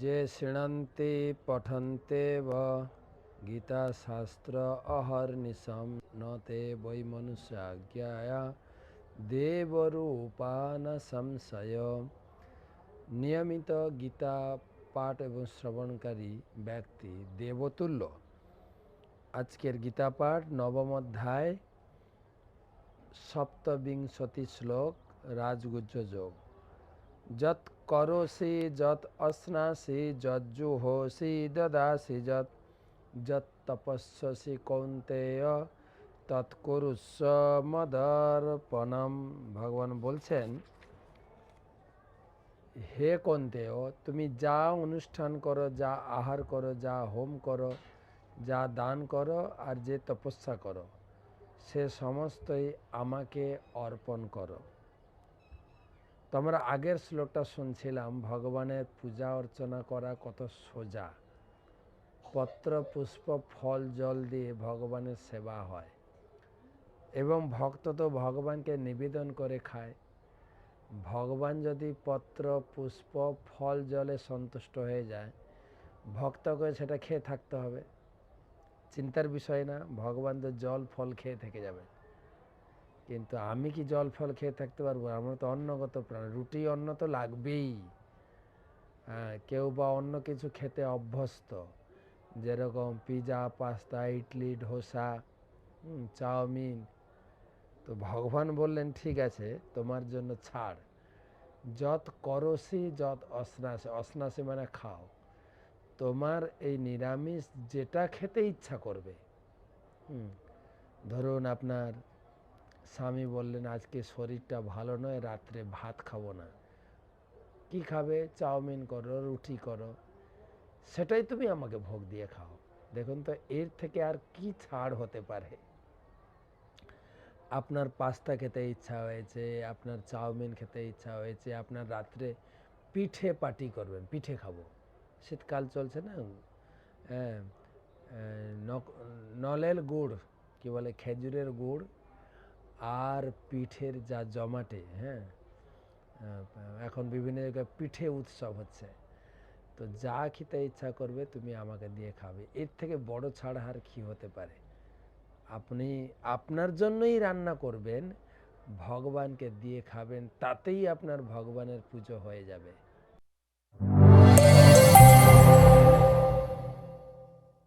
যে শৃণন্তি পঠন্তে গীতাশাস্ত্র অহর্নিশম তে বৈ মনুষ্যাজ্ঞায়া দেবরূপান সংশয় নিয়মিত গীতা পাঠ এবং শ্রবণকারী ব্যক্তি দেবতুল্য। আজকের গীতা পাঠ নবম অধ্যায়, সপ্তবিংশতি শ্লোক, রাজগুজ্জ যোগ। যৎ করোসি যৎ অশ্নাসি যজ্জুহোসি দদাসি যৎ যৎ তপস্যসি কৌন্তেয় তৎকুরুস্ব মদর্পণম ভগবান বলছেন হে কন্তেয় তুমি যা অনুষ্ঠান করো যা আহার করো যা হোম করো যা দান করো আর যে তপস্যা করো সে সমস্তই আমাকে অর্পণ করো। তোমরা আগের শ্লোকটা শুনছিলাম, ভগবানের পূজা অর্চনা করা কত সোজা। পত্র, পুষ্প, ফল, জল দিয়ে ভগবানের সেবা হয়। এবং ভক্ত তো ভগবানকে নিবেদন করে খায়। ভগবান যদি পত্র, পুষ্প, ফল, জলে সন্তুষ্ট হয়ে যায়, ভক্তকে সেটা খেয়ে থাকতে হবে। চিন্তার বিষয় না, ভগবান তো জল, ফল খেয়ে থেকে যাবে কিন্তু আমি কি জল ফল খেয়ে থাকতে পারব? আমরা তো অন্নগত প্রাণ, রুটি অন্ন তো লাগবেই। হ্যাঁ কেউ বা অন্য কিছু খেতে অভ্যস্ত। যেরকম pizza, pasta, idli, dosa chow mein. তো ভগবান বললেন, ঠিক আছে, তোমার জন্য ছাড়। যত করসি, যত অসনাসি অসনাসি মানে খাও। তোমার এই নিরামিষ যেটা খেতে ইচ্ছা করবে। ধরুন আপনার স্বামী বললেন, আজকে শরীরটা ভালো নয়, রাত্রে ভাত খাব না। কি খাবে? চাউমিন করো, রুটি করো। সেটাই তুমি আমাকে ভোগ দিয়ে খাও। দেখুন তো, এর থেকে আর কি ছাড় হতে পারে? আপনার পাস্তা খেতে ইচ্ছা হয়েছে, আপনার চাউমিন খেতে ইচ্ছা হয়েছে, আপনার রাত্রে পিঠে পাটি করবেন, পিঠে খাব। শীতকাল চলছে না? হ্যাঁ নলেল গুড়, কি বলে, খেজুরের গুড় আর পিঠের যা জমাটে হ্যাঁ? এখন বিভিন্ন জায়গায় পিঠে উৎসব হচ্ছে। তো যা খেতে ইচ্ছা করবে তুমি আমাকে দিয়ে খাবে। এর থেকে বড় ছাড় হার কী হতে পারে? আপনি, আপনার জন্যই রান্না করবেন, ভগবানকে দিয়ে খাবেন, তাতেই আপনার ভগবানের পুজো হয়ে যাবে।